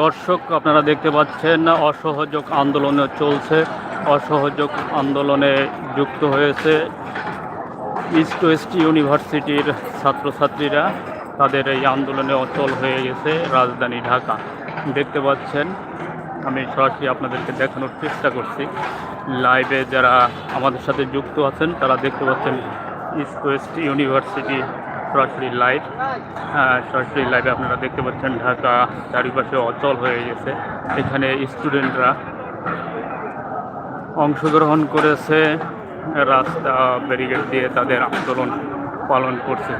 দর্শক, আপনারা দেখতে পাচ্ছেন অসহযোগ আন্দোলনে চলছে। অসহযোগ আন্দোলনে যুক্ত হয়েছে ইস্ট ওয়েস্ট ইউনিভার্সিটির ছাত্রছাত্রীরা। তাদের এই আন্দোলনে অচল হয়ে গেছে রাজধানী ঢাকা। দেখতে পাচ্ছেন, আমি সরাসরি আপনাদেরকে দেখানোর চেষ্টা করছি। লাইভে যারা আমাদের সাথে যুক্ত আছেন, তারা দেখতে পাচ্ছেন ইস্ট ওয়েস্ট ইউনিভার্সিটি সরাসরি লাইভ সরাসরি লাইভে আপনারা দেখতে পাচ্ছেন ঢাকা চারিপাশে অচল হয়ে গেছে। এখানে স্টুডেন্টরা অংশগ্রহণ করেছে, রাস্তা ব্যারিকেড দিয়ে তাদের আন্দোলন পালন করছে।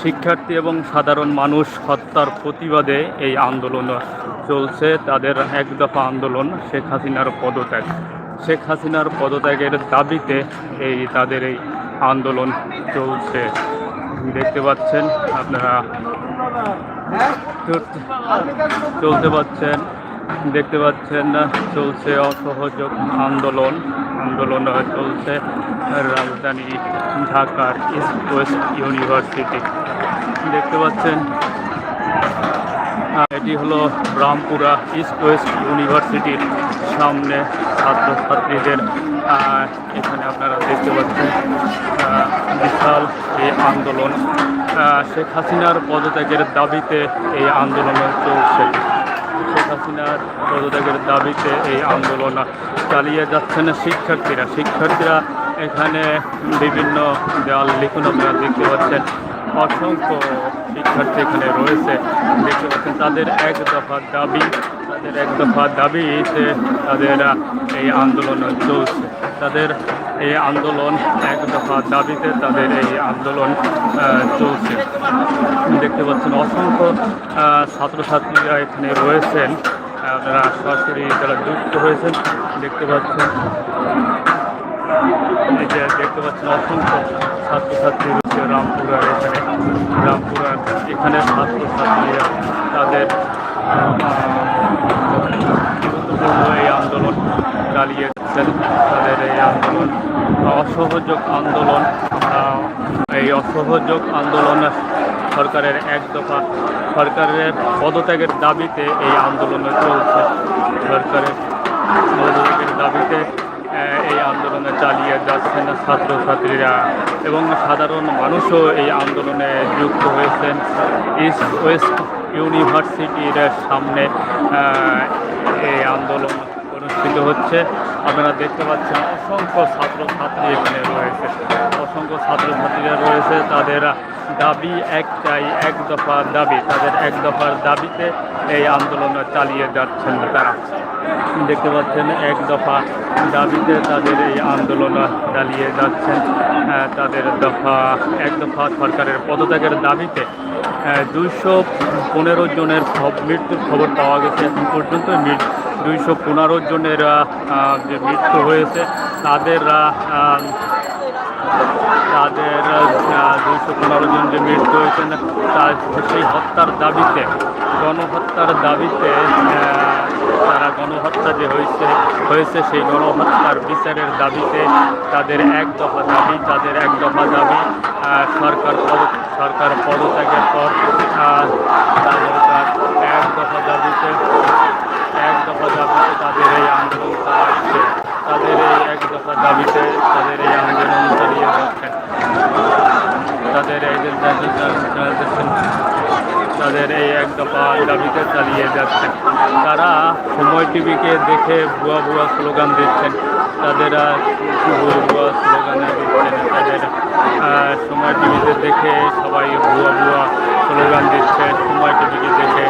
শিক্ষার্থী এবং সাধারণ মানুষ হত্যার প্রতিবাদে এই আন্দোলন চলছে। তাদের এক দফা আন্দোলন শেখ হাসিনার পদত্যাগ। শেখ হাসিনার পদত্যাগের দাবিতে এই তাদের এই আন্দোলন চলছে। দেখতে পাচ্ছেন, আপনারা চলতে পাচ্ছেন দেখতে পাচ্ছেন চলছে অসহযোগ আন্দোলন। আন্দোলন চলছে রাজধানী ঢাকার ইস্ট ওয়েস্ট ইউনিভার্সিটি। দেখতে পাচ্ছেন এটি হলো রামপুরা ইস্ট ওয়েস্ট ইউনিভার্সিটির সামনে ছাত্রছাত্রীদের আহ, এখানে আপনারা দেখতে পাচ্ছেন বিশাল এই আন্দোলন। শেখ হাসিনার পদত্যাগের দাবিতে এই আন্দোলন চলছে। শেখ হাসিনার পদত্যাগের দাবিতে এই আন্দোলন চালিয়ে যাচ্ছেন শিক্ষার্থীরা। শিক্ষার্থীরা এখানে বিভিন্ন দেওয়াল লিখন আপনারা দেখতে পাচ্ছেন। অসংখ্য শিক্ষার্থী এখানে রয়েছে দেখতে পাচ্ছেন। তাদের এক দফা দাবি তাদের এক দফা দাবিতে তাদের এই আন্দোলন চলছে। তাদের এই আন্দোলন এক দফা দাবিতে তাদের এই আন্দোলন চলছে। দেখতে পাচ্ছেন অসংখ্য ছাত্রছাত্রীরা এখানে রয়েছেন। তারা সরাসরি যারা যুক্ত হয়েছেন, দেখতে পাচ্ছেন। যে দেখতে পাচ্ছেন অসংখ্য ছাত্রছাত্রী রয়েছে রামপুরার এখানে। রামপুরার এখানে ছাত্রছাত্রীরা তাদের এই আন্দোলন চালিয়ে যাচ্ছেন তাদের এই আন্দোলন, অসহযোগ আন্দোলন এই অসহযোগ আন্দোলন সরকারের এক দফা, সরকারের পদত্যাগের দাবিতে এই আন্দোলন চলছে। সরকারের পদত্যাগের দাবিতে এই আন্দোলনে চালিয়ে যাচ্ছেন ছাত্রছাত্রীরা এবং সাধারণ মানুষও এই আন্দোলনে যুক্ত হয়েছেন। ইস্ট ওয়েস্ট ইউনিভার্সিটির সামনে এই আন্দোলন অনুষ্ঠিত হচ্ছে। আপনারা দেখতে পাচ্ছেন অসংখ্য ছাত্রছাত্রী এখানে রয়েছে। অসংখ্য ছাত্রছাত্রীরা রয়েছে। তাদের দাবি একটাই, এক দফার দাবি। তাদের এক দফার দাবিতে এই আন্দোলন চালিয়ে যাচ্ছেন তারা। দেখতে পাচ্ছেন এক দফা দাবিতে তাদের এই আন্দোলন চালিয়ে যাচ্ছেন। তাদের দফা, এক দফা সরকারের পদত্যাগের দাবিতে দুইশো পনেরো জনের মৃত্যুর খবর পাওয়া গেছে এখন পর্যন্ত। দুইশো পনেরো জনের যে মৃত্যু হয়েছে, তাদের তাদের দুইশো পনেরো জন যে মৃত্যু হয়েছেন তা সেই হত্যার দাবিতে, গণহত্যার দাবিতে তারা গণহত্যা যে হয়েছে হয়েছে সেই গণহত্যার বিচারের দাবিতে তাদের এক দফা দাবি, তাদের এক দফা দাবি সরকার পদ, সরকার পদত্যাগের পর তাদের এক দফা দাবিতে, এক দফা দাবিতে তাদের এই আন্দোলন চালাচ্ছে। তাদের এই এক দফা দাবিতে তাদের এই আন্দোলন চালিয়ে যাচ্ছেন তাদের এই তাদের এই এক দফা দাবিতে চালিয়ে যাচ্ছেন। তারা সময় টিভিকে দেখে ভুয়া ভুয়া স্লোগান দিচ্ছেন। তাদের ভুয়া ভুয়া স্লোগান দিচ্ছেন তাদের। সময় টিভিতে দেখে সবাই ভুয়া ভুয়া স্লোগান দিচ্ছে, সময় টিভিকে দেখে।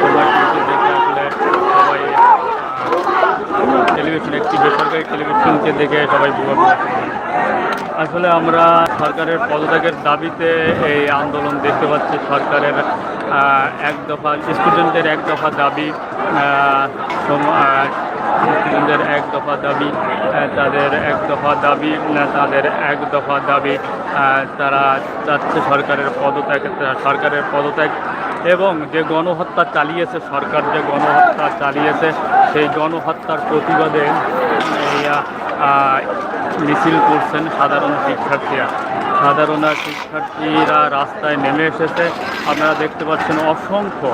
সময় টিভিকে দেখে আসলে সবাই টেলিভিশন একটি বেসরকারি টেলিভিশনকে দেখে সবাই ভুয়া ভুয়া। আসলে আমরা সরকারের পদত্যাগের দাবিতে এই আন্দোলন দেখতে পাচ্ছি। সরকারের এক দফা স্টুডেন্টদের এক দফা দাবি স্টুডেন্টদের এক দফা দাবি তাদের এক দফা দাবি তাদের এক দফা দাবি তারা চাচ্ছে সরকারের পদত্যাগ সরকারের পদত্যাগ এবং যে গণহত্যা চালিয়েছে, সরকার যে গণহত্যা চালিয়েছে, সেই গণহত্যার প্রতিবাদে মিছিল করছেন সাধারণ শিক্ষার্থীরা। সাধারণ শিক্ষার্থীরা রাস্তায় নেমে এসেছে। আপনারা দেখতে পাচ্ছেন অসংখ্য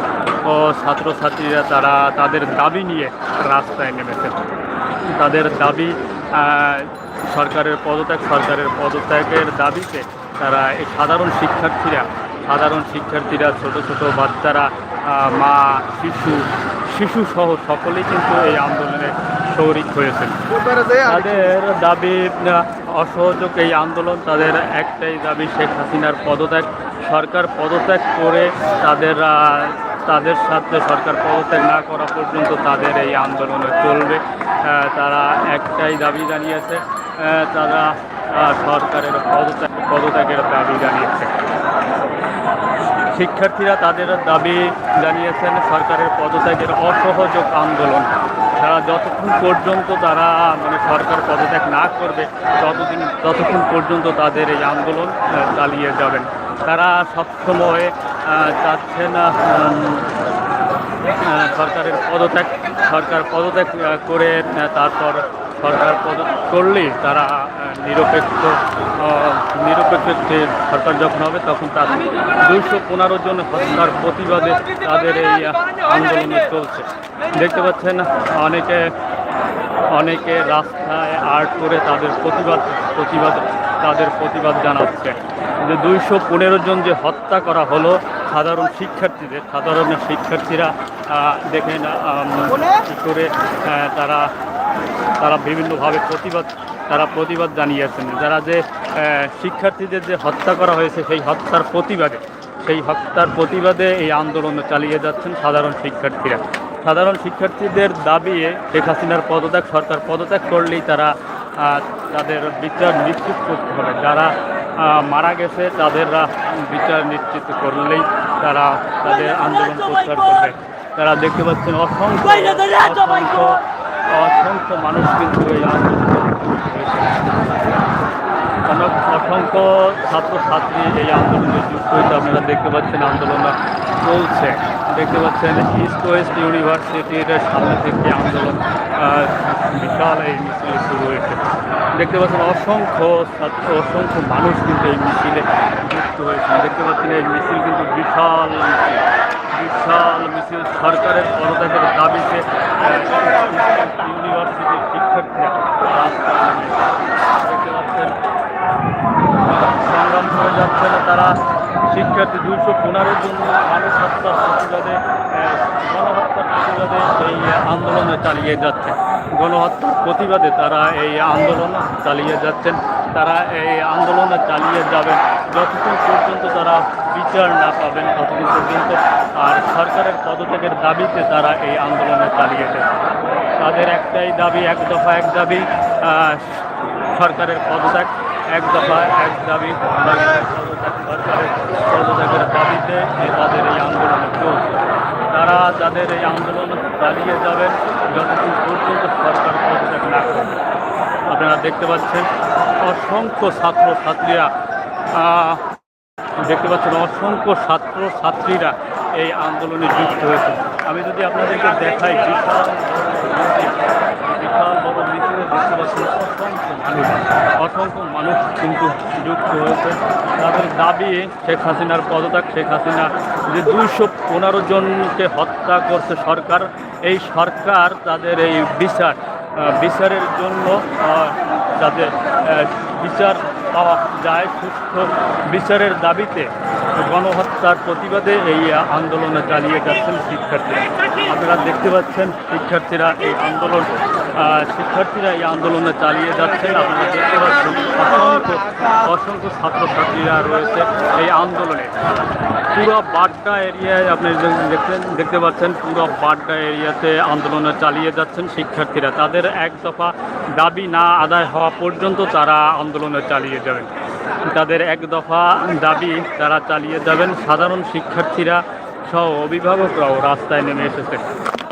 ছাত্রছাত্রীরা তারা তাদের দাবি নিয়ে রাস্তায় নেমেছে। তাদের দাবি সরকারের পদত্যাগ, সরকারের পদত্যাগের দাবিতে তারা এই সাধারণ শিক্ষার্থীরা সাধারণ শিক্ষার্থীরা, ছোট ছোট বাচ্চারা মা, শিশু, শিশুসহ সকলেই কিন্তু এই আন্দোলনে শরিক হয়েছেন। তাদের দাবি অসহযোগ এই আন্দোলন, তাদের একটাই দাবি শেখ হাসিনার পদত্যাগ। সরকার পদত্যাগ করে তাদের তাদের সাথে সরকার পদত্যাগ না করা পর্যন্ত তাদের এই আন্দোলনে চলবে। তারা একটাই দাবি জানিয়েছে তারা সরকারের পদত্যাগ, পদত্যাগের দাবি জানিয়েছে। শিক্ষার্থীরা তাদের দাবি জানিয়েছেন সরকারের পদত্যাগের অসহযোগ আন্দোলন। তারা যতক্ষণ পর্যন্ত তারা মানে সরকার পদত্যাগ না করবে, ততদিন, ততক্ষণ পর্যন্ত তাদের এই আন্দোলন চালিয়ে যাবেন। তারা সবসময় চাচ্ছেন সরকারের পদত্যাগ, সরকার পদত্যাগ করে তারপর সরকার পদত্যাগ করলেই তারা নিরপেক্ষ আহ, নিরপেক্ষ যে সরকার যখন হবে তখন তার দুইশো পনেরো জন হত্যার প্রতিবাদে তাদের এই আন্দোলনে চলছে। দেখতে পাচ্ছেন অনেকে অনেকে রাস্তায় আর্ট করে তাদের প্রতিবাদ প্রতিবাদ তাদের প্রতিবাদ জানাচ্ছে। যে দুইশো পনেরো জন যে হত্যা করা হলো সাধারণ শিক্ষার্থীদের সাধারণ শিক্ষার্থীরা দেখেন কী করে তারা তারা বিভিন্নভাবে প্রতিবাদ তারা প্রতিবাদ জানিয়েছেন। যারা যে শিক্ষার্থীদের যে হত্যা করা হয়েছে সেই হত্যার প্রতিবাদে সেই হত্যার প্রতিবাদে এই আন্দোলন চালিয়ে যাচ্ছেন সাধারণ শিক্ষার্থীরা। সাধারণ শিক্ষার্থীদের দাবি শেখ হাসিনার পদত্যাগ সরকার পদত্যাগ করলেই তারা তাদের বিচার নিশ্চিত করতে হবে। যারা মারা গেছে তাদের বিচার নিশ্চিত করলেই তারা তাদের আন্দোলন প্রচার করবে। তারা দেখতে পাচ্ছেন অসংখ্য অসংখ্য অসংখ্য মানুষ কিন্তু এই আন্দোলনে অসংখ্য ছাত্রছাত্রী এই আন্দোলনে যুক্ত হয়েছে। আপনারা দেখতে পাচ্ছেন আন্দোলন চলছে। দেখতে পাচ্ছেন ইস্ট ওয়েস্ট ইউনিভার্সিটির সামনে থেকে আন্দোলন বিশাল এই মিছিল শুরু হয়েছে। দেখতে পাচ্ছেন অসংখ্য ছাত্র, অসংখ্য মানুষ কিন্তু এই মিছিলে যুক্ত হয়েছে। দেখতে পাচ্ছেন এই মিছিল কিন্তু বিশাল মিছিল। বিশাল মিছিল সরকারের পদত্যাগের দাবিতে ইউনিভার্সিটির শিক্ষার্থীরা সংগ্রাম করে যাচ্ছে না, তারা শিক্ষার্থী দুইশো পনেরো জন্য মানুষ হত্যার প্রতিবাদে গণহত্যার প্রতিবাদে এই আন্দোলনে চালিয়ে যাচ্ছে। গণহত্যার প্রতিবাদে তারা এই আন্দোলন চালিয়ে যাচ্ছেন। তারা এই আন্দোলনে চালিয়ে যাবেন। যতক্ষণ পর্যন্ত তারা বিচার না পাবেন ততক্ষণ পর্যন্ত আর সরকারের পদত্যাগের দাবিতে তারা এই আন্দোলনে চালিয়ে যাচ্ছে তাদের একটাই দাবি, এক দফা এক দাবি সরকারের পদত্যাগ। এক দফা এক দাবি সরকারের পদত্যাগের দাবিতে তাদের এই আন্দোলনে চলছে তারা যাদের এই আন্দোলন চালিয়ে যাবেন যতক্ষণ পর্যন্ত সরকার পদত্যাগ না করবে। আপনারা দেখতে পাচ্ছেন, অসংখ্য ছাত্র ছাত্রীরা দেখতে পাচ্ছেন অসংখ্য ছাত্র ছাত্রীরা এই আন্দোলনে যুক্ত হয়েছে। আমি যদি আপনাদেরকে দেখাই, বিশাল বড় মিছিলে, দেখতে পাচ্ছেন অসংখ্য মানুষ অসংখ্য মানুষ কিন্তু যুক্ত হয়েছে। তাদের দাবি, শেখ হাসিনার পদত্যাগ, শেখ হাসিনা যে দুইশো পনেরো জনকে হত্যা করছে সরকার, এই সরকার তাদের এই বিচার বিচারের জন্য তাদের বিচার পাওয়া যায় সুস্থ বিচারের দাবিতে গণহত্যার প্রতিবাদে এই আন্দোলনে চালিয়ে যাচ্ছেন শিক্ষার্থীরা। আপনারা দেখতে পাচ্ছেন, শিক্ষার্থীরা এই আন্দোলন শিক্ষার্থীরা এই আন্দোলনে চালিয়ে যাচ্ছেন। আপনারা দেখতে পাচ্ছেন অসংখ্য অসংখ্য ছাত্রছাত্রীরা রয়েছে এই আন্দোলনে। পুরো বাড্ডা এরিয়ায় আপনি দেখছেন, দেখতে পাচ্ছেন, পুরো বাড্ডা এরিয়াতে আন্দোলনে চালিয়ে যাচ্ছেন শিক্ষার্থীরা। তাদের এক দফা দাবি না আদায় হওয়া পর্যন্ত তারা আন্দোলনে চালিয়ে যাবেন। তাদের এক দফা দাবি, তারা চালিয়ে যাবেন। সাধারণ শিক্ষার্থীরা সহ অভিভাবকরাও রাস্তায় নেমে এসেছে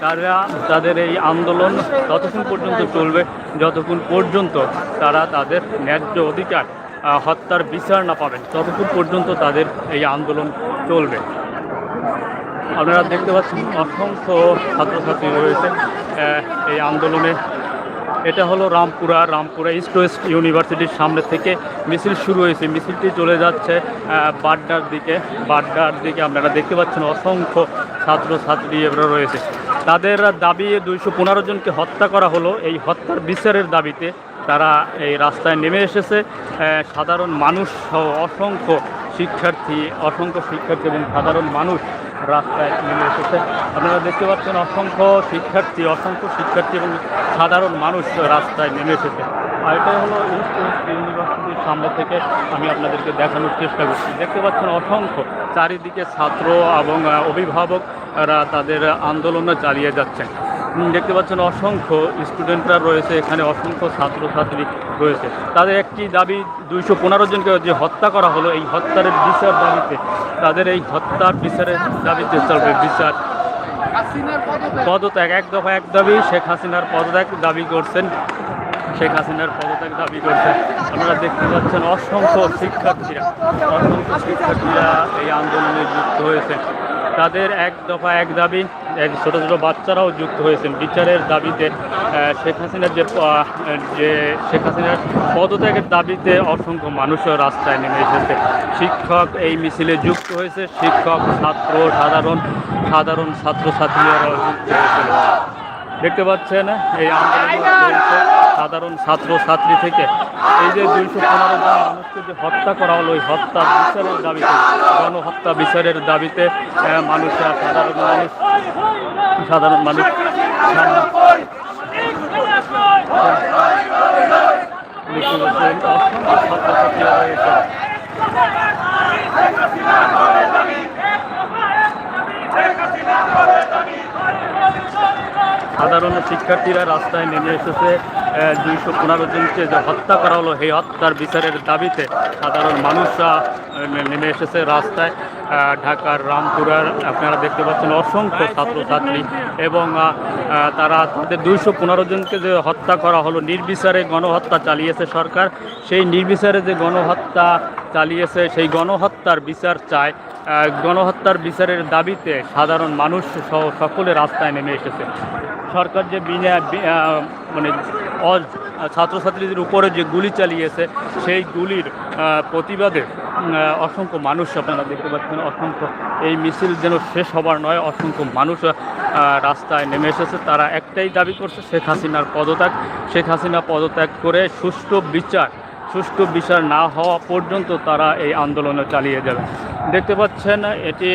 তারা তাদের এই আন্দোলন ততক্ষণ পর্যন্ত চলবে, যতক্ষণ পর্যন্ত তারা তাদের ন্যায্য অধিকার হত্যার বিচার না পাবেন, ততক্ষণ পর্যন্ত তাদের এই আন্দোলন চলবে। আপনারা দেখতে পাচ্ছেন অসংখ্য ছাত্রছাত্রী রয়েছে এই আন্দোলনে এটা হলো রামপুরা রামপুরা ইস্ট ওয়েস্ট ইউনিভার্সিটির সামনে থেকে মিছিল শুরু হয়েছে। মিছিলটি চলে যাচ্ছে বাড্ডার দিকে। বাড্ডার দিকে আপনারা দেখতে পাচ্ছেন অসংখ্য ছাত্র ছাত্রী এরা রয়েছে। তাদের দাবি, দুইশো পনেরো জনকে হত্যা করা হলো। এই হত্যার বিচারের দাবিতে তারা এই রাস্তায় নেমে এসেছে। সাধারণ মানুষ সহ অসংখ্য শিক্ষার্থী অসংখ্য শিক্ষার্থী এবং সাধারণ মানুষ রাস্তায় নেমে এসেছে। আপনারা দেখতে পাচ্ছেন অসংখ্য শিক্ষার্থী অসংখ্য শিক্ষার্থী এবং সাধারণ মানুষ রাস্তায় নেমে এসেছে। আর এটাই হলো ইউনিভার্সিটির সামনে থেকে আমি আপনাদেরকে দেখানোর চেষ্টা করছি। দেখতে পাচ্ছেন অসংখ্য চারিদিকে ছাত্র এবং অভিভাবকরা তাদের আন্দোলন চালিয়ে যাচ্ছেন। দেখতে পাচ্ছেন অসংখ্য স্টুডেন্টরা রয়েছে, এখানে অসংখ্য ছাত্রছাত্রী রয়েছে। তাদের একটি দাবি, দুইশো পনেরো জনকে যে হত্যা করা হলো, এই হত্যার বিচার দাবিতে, তাদের এই হত্যার বিচারের দাবিতে চলবে বিচার। পদত্যাগ, এক দফা এক দাবি, শেখ হাসিনার পদত্যাগ দাবি করছেন। শেখ হাসিনার পদত্যাগ দাবি করছেন। আপনারা দেখতে পাচ্ছেন অসংখ্য শিক্ষার্থীরা অসংখ্য শিক্ষার্থীরা এই আন্দোলনে যুক্ত হয়েছে। তাদের এক দফা, এক দাবি, এক ছোটো ছোটো বাচ্চারাও যুক্ত হয়েছেন। বিচারের দাবিতে শেখ হাসিনার যে যে শেখ হাসিনার পদত্যাগের দাবিতে অসংখ্য মানুষও রাস্তায় নেমে এসেছে। শিক্ষক এই মিছিলে যুক্ত হয়েছে। শিক্ষক, ছাত্র, সাধারণ সাধারণ ছাত্রছাত্রীরাও যুক্ত হয়েছিল দেখতে পাচ্ছেন, এই আন্দোলন সাধারণ ছাত্র ছাত্রী থেকে এই যে দুইশো পনেরো জন মানুষকে যে হত্যা করা হলো ওই হত্যা বিচারের দাবিতে, গণহত্যা বিচারের দাবিতে মানুষরা সাধারণ মানুষ সাধারণ মানুষ ছাত্রছাত্রীরা রয়েছে। সাধারণ শিক্ষার্থীরা রাস্তায় নেমে এসেছে দুইশো পনেরো জনকে যে হত্যা করা হলো, সেই হত্যার বিচারের দাবিতে সাধারণ মানুষরা নেমে এসেছে রাস্তায়। ঢাকার রামপুরার আপনারা দেখতে পাচ্ছেন অসংখ্য ছাত্রছাত্রী এবং তারা তাদের দুইশো পনেরো জনকে যে হত্যা করা হলো, নির্বিচারে গণহত্যা চালিয়েছে সরকার। সেই নির্বিচারে যে গণহত্যা চালিয়েছে, সেই গণহত্যার বিচার চায় গণহত্যার বিচারের দাবিতে সাধারণ মানুষ সহ সকলে রাস্তায় নেমে এসেছে। সরকার যে বিনা মানে ছাত্রছাত্রীদের উপরে যে গুলি চালিয়েছে, সেই গুলির প্রতিবাদে অসংখ্য মানুষ আপনারা দেখতে পাচ্ছেন, অসংখ্য, এই মিছিল যেন শেষ হবার নয়, অসংখ্য মানুষ রাস্তায় নেমে এসেছে। তারা একটাই দাবি করছে, শেখ হাসিনার পদত্যাগ। শেখ হাসিনা পদত্যাগ করে সুষ্ঠু বিচার সুষ্ঠু বিচার না হওয়া পর্যন্ত তারা এই আন্দোলন চালিয়ে যাবে। দেখতে পাচ্ছেন, এটি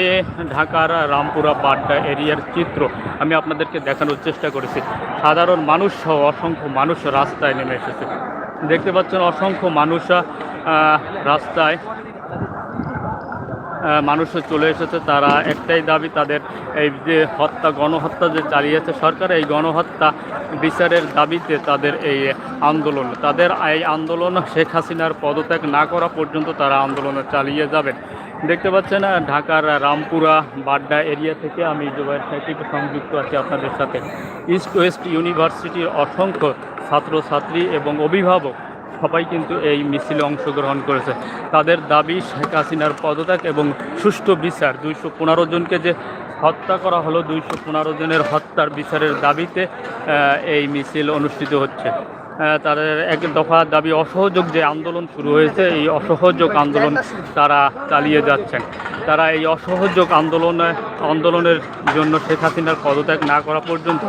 ঢাকার রামপুরা বাড্ডা এরিয়ার চিত্র। আমি আপনাদেরকে দেখানোর চেষ্টা করেছি। সাধারণ মানুষ সহ অসংখ্য মানুষ রাস্তায় নেমে এসেছে। দেখতে পাচ্ছেন, অসংখ্য মানুষ রাস্তায় মানুষ চলে এসেছে, তারা একটাই দাবি, তাদের এই যে হত্যা, গণহত্যা যে চালিয়েছে সরকার, এই গণহত্যা বিচারের দাবিতে তাদের এই আন্দোলন। তাদের এই আন্দোলন শেখ হাসিনার পদত্যাগ না করা পর্যন্ত তারা আন্দোলন চালিয়ে যাবেন। দেখতে পাচ্ছেন ঢাকার রামপুরা বাড্ডা এরিয়া থেকে আমি জুবাইর সাহিত্যিক সংযুক্ত আছি আপনাদের সাথে। ইস্ট ওয়েস্ট ইউনিভার্সিটির অসংখ্য ছাত্রছাত্রী এবং অভিভাবক সবাই কিন্তু এই মিছিলে অংশগ্রহণ করেছে। তাদের দাবি, শেখ হাসিনার পদত্যাগ এবং সুষ্ঠু বিচার। দুইশো পনেরো জনকে যে হত্যা করা হলো, দুইশো পনেরো জনের হত্যার বিচারের দাবিতে এই মিছিল অনুষ্ঠিত হচ্ছে। তাদের এক দফা দাবি অসহযোগ যে আন্দোলন শুরু হয়েছে, এই অসহযোগ আন্দোলন তারা চালিয়ে যাচ্ছেন। তারা এই অসহযোগ আন্দোলনে, আন্দোলনের জন্য শেখ হাসিনার পদত্যাগ না করা পর্যন্ত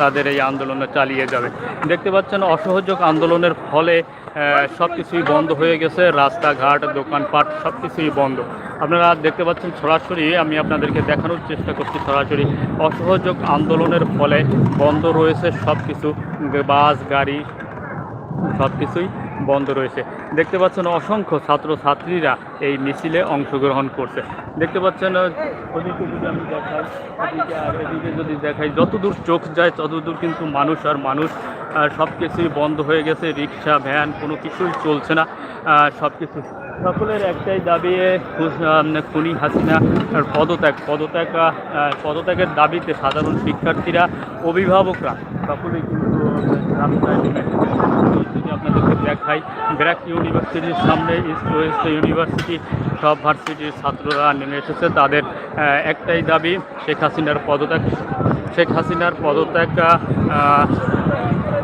তাদের এই আন্দোলন চালিয়ে যাবে। দেখতে পাচ্ছেন, অসহযোগ আন্দোলনের ফলে সব কিছুই বন্ধ হয়ে গেছে, রাস্তাঘাট, দোকানপাট সব কিছুই বন্ধ। আপনারা দেখতে পাচ্ছেন সরাসরি, আমি আপনাদেরকে দেখানোর চেষ্টা করছি সরাসরি, অসহযোগ আন্দোলনের ফলে বন্ধ রয়েছে সব কিছু বাস, গাড়ি সব কিছুই বন্ধ রয়েছে। দেখতে পাচ্ছেন অসংখ্য ছাত্রছাত্রীরা এই মিছিলে অংশগ্রহণ করছে। দেখতে পাচ্ছেন যদি দেখাই এদিকে যদি দেখাই, যতদূর চোখ যায়, ততদূর কিন্তু মানুষ আর মানুষ সব কিছুই বন্ধ হয়ে গেছে, রিক্সা, ভ্যান, কোনো কিছুই চলছে না সব কিছু সকলের একটাই দাবি খুনি হাসিনা পদত্যাগ। পদত্যাগ পদত্যাগের দাবিতে সাধারণ শিক্ষার্থীরা, অভিভাবকরা, সকলেই কিন্তু। যদি আপনাদেরকে দেখাই, ব্র্যাক ইউনিভার্সিটির সামনে ইস্ট ওয়েস্ট ইউনিভার্সিটি, সব ভার্সিটির ছাত্ররা নেমে এসেছে। তাদের একটাই দাবি, শেখ হাসিনার পদত্যাগ। শেখ হাসিনার পদত্যাগ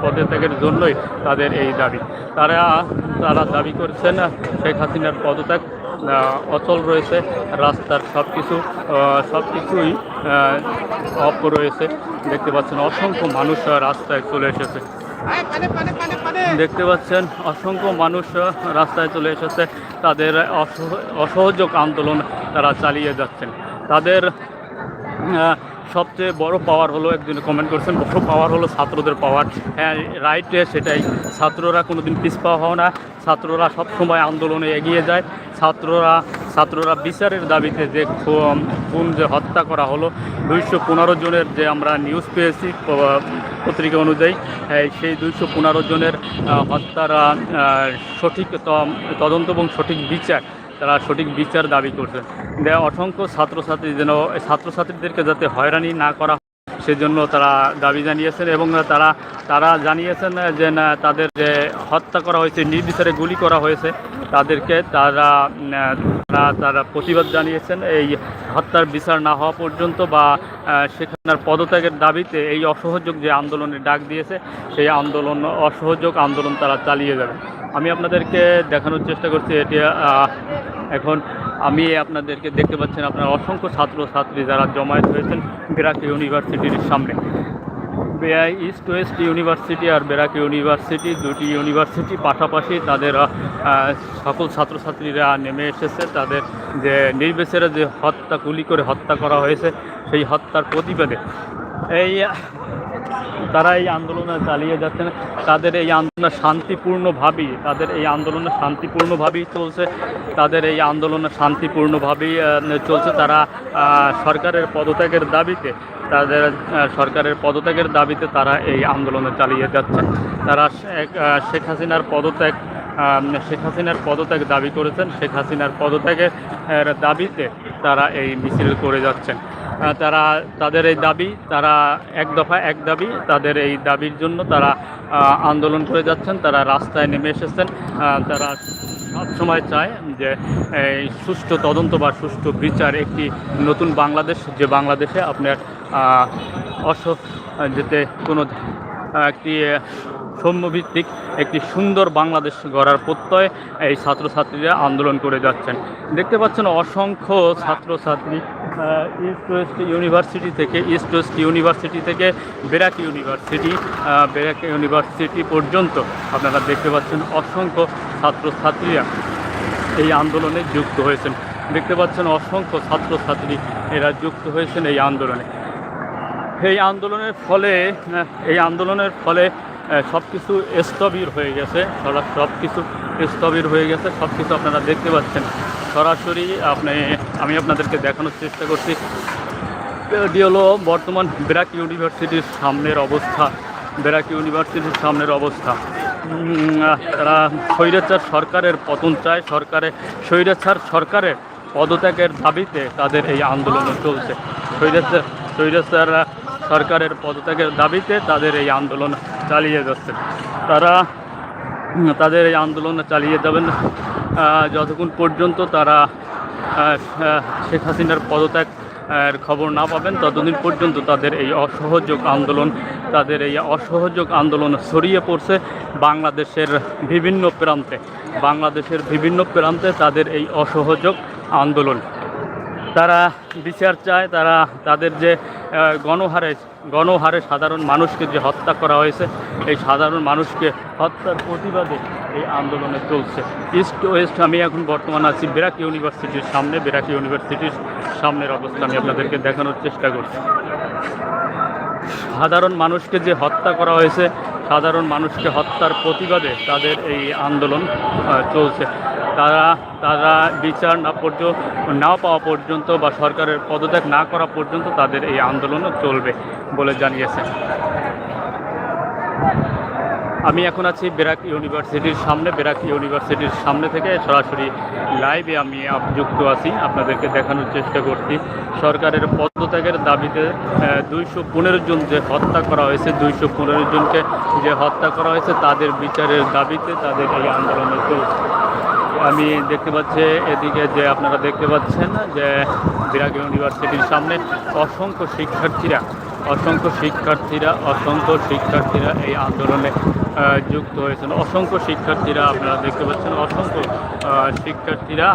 পদত্যাগের জন্যই তাদের এই দাবি। তারা তারা দাবি করছেন, শেখ হাসিনার পদত্যাগ অচল রয়েছে, রাস্তার সব কিছু সব কিছুই অফ রয়েছে। দেখতে পাচ্ছেন, অসংখ্য মানুষ রাস্তায় চলে এসেছে। দেখতে পাচ্ছেন, অসংখ্য মানুষ রাস্তায় চলে এসেছে। তাদের অসহ- অসহযোগ আন্দোলন তারা চালিয়ে যাচ্ছেন। তাদের সবচেয়ে বড় পাওয়ার হলো, একজন কমেন্ট করছেন, বড় পাওয়ার হলো ছাত্রদের পাওয়ার। হ্যাঁ রাইটে সেটাই। ছাত্ররা কোনো কোনোদিন পিছপা হও না। ছাত্ররা সব সময় আন্দোলনে এগিয়ে যায়। ছাত্ররা ছাত্ররা বিচারের দাবিতে যে খুন- যে হত্যা করা হলো, দুইশো পনেরো জনের যে আমরা নিউজ পেয়েছি পত্রিকা অনুযায়ী সেই দুইশো পনেরো জনের হত্যার সঠিক তদন্ত এবং সঠিক বিচার, তারা সঠিক বিচার দাবি করছে। অসংখ্য ছাত্রছাত্রী যেন, ছাত্রছাত্রীদেরকে যাতে হয়রানি না করা সেজন্য তারা দাবি জানিয়েছেন এবং তারা তারা জানিয়েছেন যে, না, তাদের যে হত্যা করা হয়েছে, নির্বিচারে গুলি করা হয়েছে, তাদেরকে তারা তারা তারা প্রতিবাদ জানিয়েছেন। এই হত্যার বিচার না হওয়া পর্যন্ত বা সেখানের পদত্যাগের দাবিতে এই অসহযোগ যে আন্দোলনের ডাক দিয়েছে, সেই আন্দোলন, অসহযোগ আন্দোলন তারা চালিয়ে যাবে। আমি আপনাদেরকে দেখানোর চেষ্টা করছি, এটি এখন আমি আপনাদেরকে দেখতে পাচ্ছেন আপনার অসংখ্য ছাত্র ছাত্রী যারা জমায়েত হয়েছেন বেরাক ইউনিভার্সিটির সামনে। বেআই ইস্ট ওয়েস্ট ইউনিভার্সিটি আর বেরাক ইউনিভার্সিটি দুটি ইউনিভার্সিটি পাশাপাশি তাদের সকল ছাত্রছাত্রীরা নেমে এসেছে। তাদের যে নির্বিচারে যে হত্যা, গুলি করে হত্যা করা হয়েছে, সেই হত্যার প্রতিবাদে এই, তারা এই আন্দোলনে চালিয়ে যাচ্ছেন। তাদের এই আন্দোলন শান্তিপূর্ণভাবেই, তাদের এই আন্দোলন শান্তিপূর্ণভাবেই চলছে। তাদের এই আন্দোলন শান্তিপূর্ণভাবেই চলছে। তারা সরকারের পদত্যাগের দাবিতে, তাদের সরকারের পদত্যাগের দাবিতে তারা এই আন্দোলনে চালিয়ে যাচ্ছেন। তারা শেখ- হাসিনার পদত্যাগ শেখ হাসিনার পদত্যাগ দাবি করেছেন। শেখ হাসিনার পদত্যাগের দাবিতে তারা এই মিছিল করে যাচ্ছেন। তারা তাদের এই দাবি তারা এক দফা এক দাবি তাদের এই দাবির জন্য তারা আন্দোলন করে যাচ্ছেন তারা রাস্তায় নেমে এসেছেন। তারা সবসময় চায় যে এই সুষ্ঠু তদন্ত বা সুষ্ঠু বিচার একটি নতুন বাংলাদেশ যে বাংলাদেশে আপনার আহ, অস যেতে কোনো একটি সৌম্যভিত্তিক একটি সুন্দর বাংলাদেশ গড়ার প্রত্যয় এই ছাত্রছাত্রীরা আন্দোলন করে যাচ্ছেন। দেখতে পাচ্ছেন অসংখ্য ছাত্রছাত্রী ইস্ট ওয়েস্ট ইউনিভার্সিটি থেকে ইস্ট ওয়েস্ট ইউনিভার্সিটি থেকে বেরাক ইউনিভার্সিটি বেরাক ইউনিভার্সিটি পর্যন্ত আপনারা দেখতে পাচ্ছেন অসংখ্য ছাত্রছাত্রীরা এই আন্দোলনে যুক্ত হয়েছেন। দেখতে পাচ্ছেন অসংখ্য ছাত্রছাত্রী এরা যুক্ত হয়েছেন এই আন্দোলনে। এই আন্দোলনের ফলে এই আন্দোলনের ফলে সব কিছু স্থবির হয়ে গেছে। সব কিছু স্থবির হয়ে গেছে সব কিছু আপনারা দেখতে পাচ্ছেন। সরাসরি আপনি, আমি আপনাদেরকে দেখানোর চেষ্টা করছি। এটি হলো বর্তমান ব্র্যাক ইউনিভার্সিটির সামনের অবস্থা। ব্র্যাক ইউনিভার্সিটির সামনের অবস্থা। তারা স্বৈরাচার সরকারের পতন চায়। সরকারে, স্বৈরাচার সরকারের পদত্যাগের দাবিতে তাদের এই আন্দোলন চলছে। স্বৈরাচার স্বৈরাচার সরকারের পদত্যাগের দাবিতে তাদের এই আন্দোলন চালিয়ে যাচ্ছে। তারা তাদের এই আন্দোলন চালিয়ে যাবেন যতক্ষণ পর্যন্ত তারা শেখ হাসিনার পদত্যাগ খবর না পাবেন, ততদিন পর্যন্ত তাদের এই অসহযোগ আন্দোলন, তাদের এই অসহযোগ আন্দোলন ছড়িয়ে পড়ছে বাংলাদেশের বিভিন্ন প্রান্তে। বাংলাদেশের বিভিন্ন প্রান্তে তাদের এই অসহযোগ আন্দোলন। তারা বিচার চায়, তারা তাদের যে গণহারে গণহারে সাধারণ মানুষকে যে হত্যা করা হয়েছে, এই সাধারণ মানুষকে হত্যার প্রতিবাদে এই আন্দোলনে চলছে। ইস্ট ওয়েস্ট, আমি এখন বর্তমান আছি বেরাক ইউনিভার্সিটির সামনে বেরাক ইউনিভার্সিটির সামনের অবস্থা আমি আপনাদেরকে দেখানোর চেষ্টা করছি। সাধারণ মানুষকে যে হত্যা করা হয়েছে, সাধারণ মানুষকে হত্যার প্রতিবাদে তাদের এই আন্দোলন চলছে। তারা তারা বিচার না পর্যন্ত না পাওয়া পর্যন্ত বা সরকারের পদত্যাগ না করা পর্যন্ত তাদের এই আন্দোলনও চলবে বলে জানিয়েছেন আমি এখন আছি বেরাক ইউনিভার্সিটির সামনে। বেরাক ইউনিভার্সিটির সামনে থেকে সরাসরি লাইভে আমি যুক্ত আছি। আপনাদেরকে দেখানোর চেষ্টা করছি। সরকারের পদত্যাগের দাবিতে দুইশো পনেরো জন যে হত্যা করা হয়েছে, দুইশো পনেরো জনকে যে হত্যা করা হয়েছে, তাদের বিচারের দাবিতে তাদের এই আন্দোলনে চলছে। আমি দেখতে পাচ্ছি এদিকে যে আপনারা দেখতে পাচ্ছেন যে বিরাগ ইউনিভার্সিটির সামনে অসংখ্য শিক্ষার্থীরা অসংখ্য শিক্ষার্থীরা অসংখ্য শিক্ষার্থীরা এই আন্দোলনে যুক্ত হয়েছেন। অসংখ্য শিক্ষার্থীরা আপনারা দেখতে পাচ্ছেন, অসংখ্য শিক্ষার্থীরা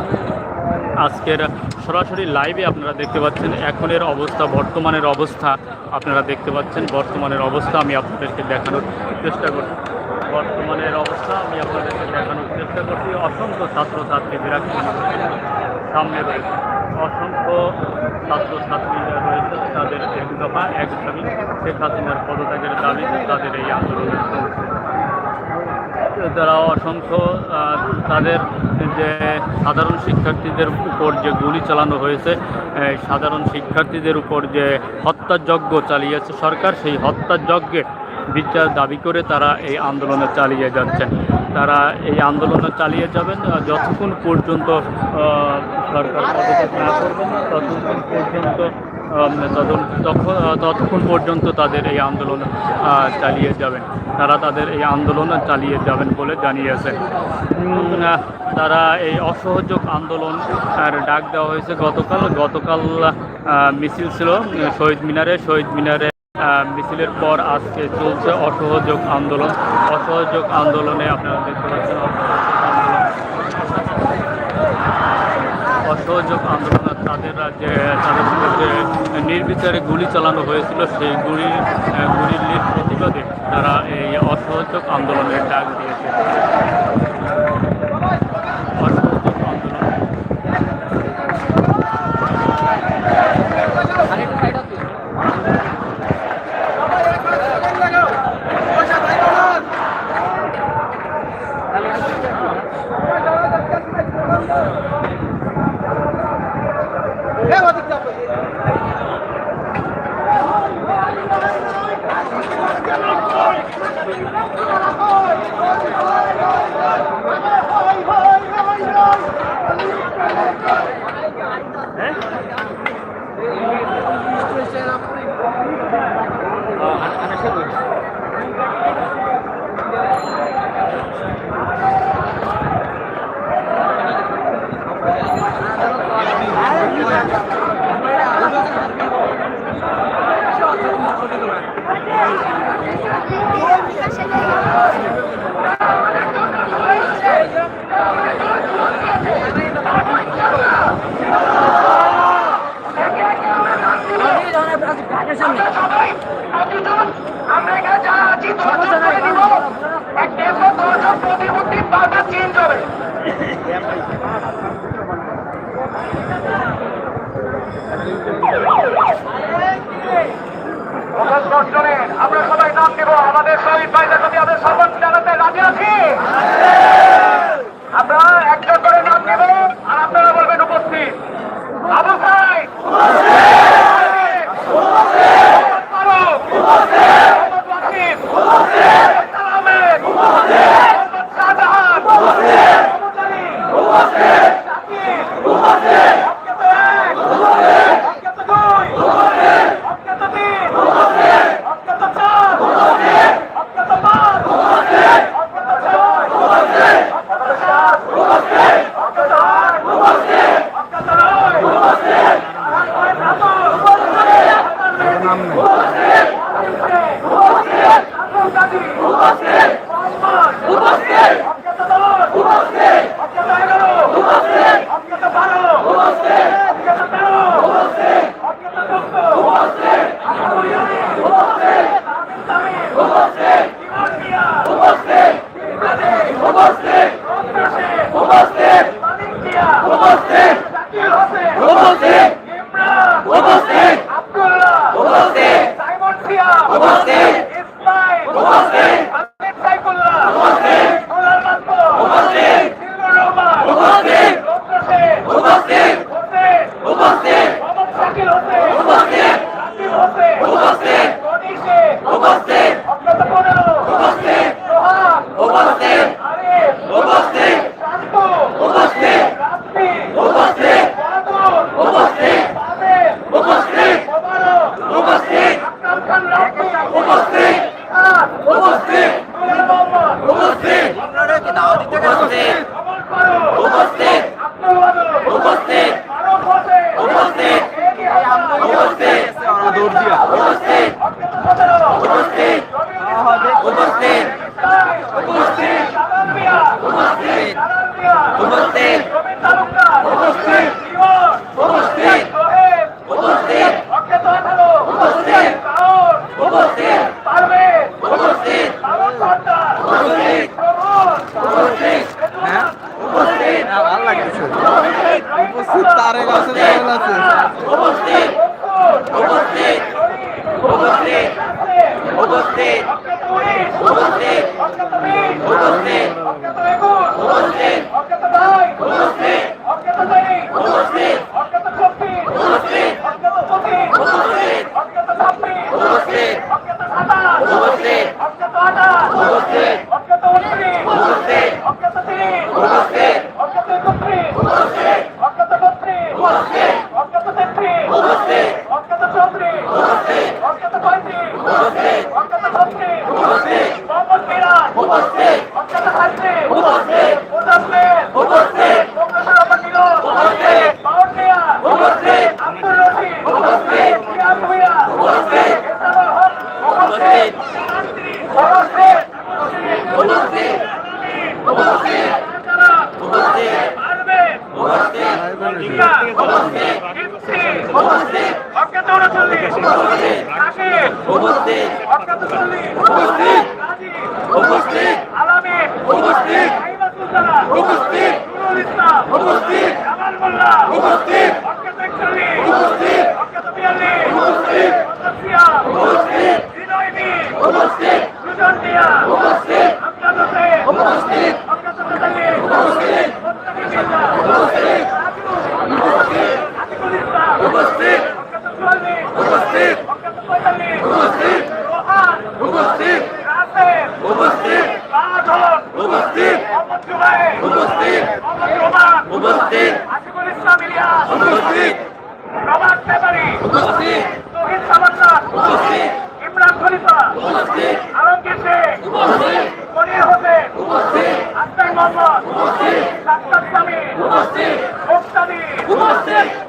আজকের সরাসরি লাইভে আপনারা দেখতে পাচ্ছেন, এখনের অবস্থা, বর্তমানের অবস্থা আপনারা দেখতে পাচ্ছেন। বর্তমানের অবস্থা আমি আপনাদেরকে দেখানোর চেষ্টা করছি। বর্তমানের অবস্থা, আমি আপনাদেরকে দেখানোর চেষ্টা করছি। অসংখ্য ছাত্রছাত্রীরা সামনে রয়েছে। অসংখ্য ছাত্রছাত্রীরা রয়েছে তাদের এক দফা, এক দাবি শেখ হাসিনার পদত্যাগের দাবিতে তাদের এই আন্দোলনের তারা অসংখ্য তাদের যে সাধারণ শিক্ষার্থীদের উপর যে গুলি চালানো হয়েছে সাধারণ শিক্ষার্থীদের উপর যে হত্যাযজ্ঞ চালিয়েছে সরকার, সেই হত্যাযজ্ঞে বিচার দাবি করে তারা এই আন্দোলনে চালিয়ে যাচ্ছেন। তারা এই আন্দোলনে চালিয়ে যাবেন যতক্ষণ পর্যন্ত সরকার পদত্যাগ না করবেন ততক্ষণ পর্যন্ত ততক্ষণ পর্যন্ত তাদের এই আন্দোলন চালিয়ে যাবেন। তারা তাদের এই আন্দোলন চালিয়ে যাবেন বলে জানিয়েছে। তারা এই অসহযোগ আন্দোলন ডাক দেওয়া হয়েছে গতকাল। গতকাল মিছিল ছিল শহীদ মিনারে। শহীদ মিনারে মিছিলের পর আজকে চলছে অসহযোগ আন্দোলন। অসহযোগ আন্দোলনে আপনারা দেখতে পাচ্ছেন অসহযোগ আন্দোলন তাদের যে তাদের সঙ্গে নির্বিচারে গুলি চালানো হয়েছিল। সেই গুলি গুলির প্রতিবাদে তারা এই অসহযোগ আন্দোলনের ডাক দিয়েছে। আমরা এখানে যারা আছি দশজন করে দিব এক দেড়শো প্রতিমূর্তি বারবার চেঞ্জ হবে। আমরা সবাই নাম দেব আমাদের শহীদ ভাইদের প্রতি আমাদের সম্মান জানাতে রাজি আছি? আমরা একজন করে নাম দেব আর আপনারা বলবেন উপস্থিত। আবু সাইদ ফারুক মোহাম্মদ ওয়াসিম মোহাম্মদ আহমেদ মোহাম্মদ শাহজাহান মোহাম্মদ আলী শাকির অজ্ঞাত এক অজ্ঞাত দুই অজ্ঞাত তিন অজ্ঞাত চার অজ্ঞাত পাঁচ অজ্ঞাত ছয় অজ্ঞাত সাত অজ্ঞাত আট অজ্ঞাত নয় আর নয় ভ্রাতর উপস্থিত অজ্ঞাত অজ্ঞাত শাকিব উপস্থিত। উপস্থিত। উপস্থিত। উপস্থিত। উপস্থিত। নুরুল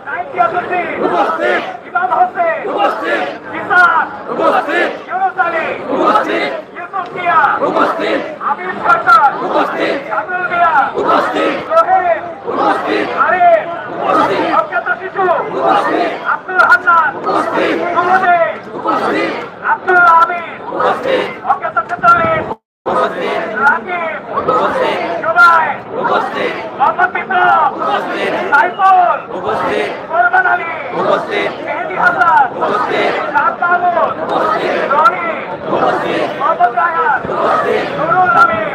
নাইকিয়াতুদ্দিন ইমাম হোসেন কিসান ইউনুস আলী ইউসুফ মিয়া সরকার মিয়া সোহেল আরিফ অজ্ঞাত শিশু আব্দুল অজ্ঞাত তেতাল্লিশ রাকিব জুবাই মোহাম্মদ বিপ্লব সাইফুল। কোরবান আলী। মেহেদি হাসান। শাহ মাহমুদ। রনি। মোহাম্মদ রায়হান নুরুল আমিন।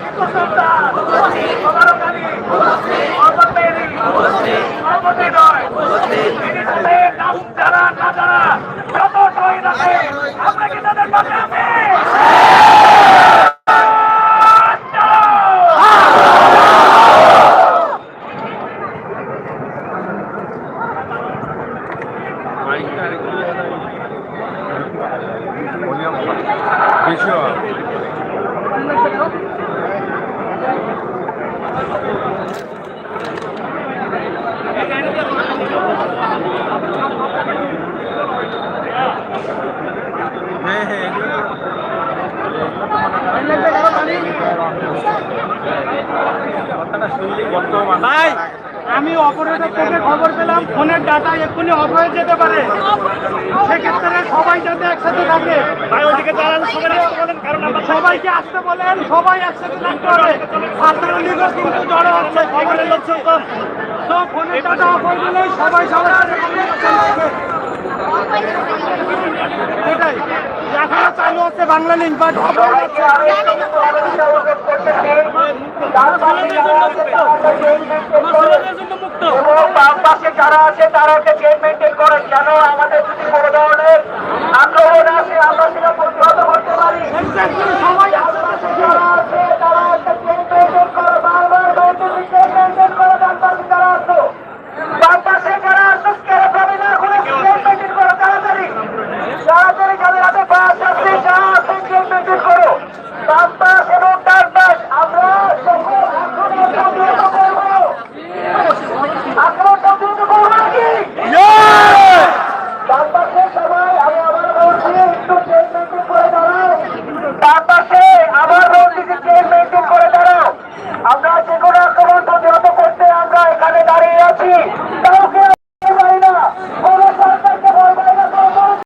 টিপু সুলতান। মোবারক আলী। মোহাম্মদ মেহদি। মোহাম্মদ হৃদয় এদের সাথে নাম যারা না যারা যত শহীদ আছে আমরা কি তাদের পাশে আছি ভাই আমি অপারেটর থেকে খবর পেলাম ফোনের ডাটা এক্ষুনি অফ হয়ে যেতে পারে সেক্ষেত্রে সবাই যাতে একসাথে থাকে ভাই ওদিকে দাঁড়ান সবাই বলেন কারণ সবাইকে আসতে বলেন সবাই একসাথে থাকতে হবে ছাত্রলীগও কিন্তু জড়ো হচ্ছে খবরের লোকজন কম তো ফোনের ডাটা অফ হয়ে গেলে সবাই সবার সাথে communication রাখবে। সেটাই এখনও চালু হচ্ছে বাংলা লিঙ্ক বাট অফ হয়ে যাচ্ছে এবং বাম পাশে যারা আছে তারা একটা চেন মেনটেন করে কেন আমাদের যদি কোনো ধরনের আন্দোলন আছে আমরা সেটা প্রতিহত করতে পারি। Exactly, সবাই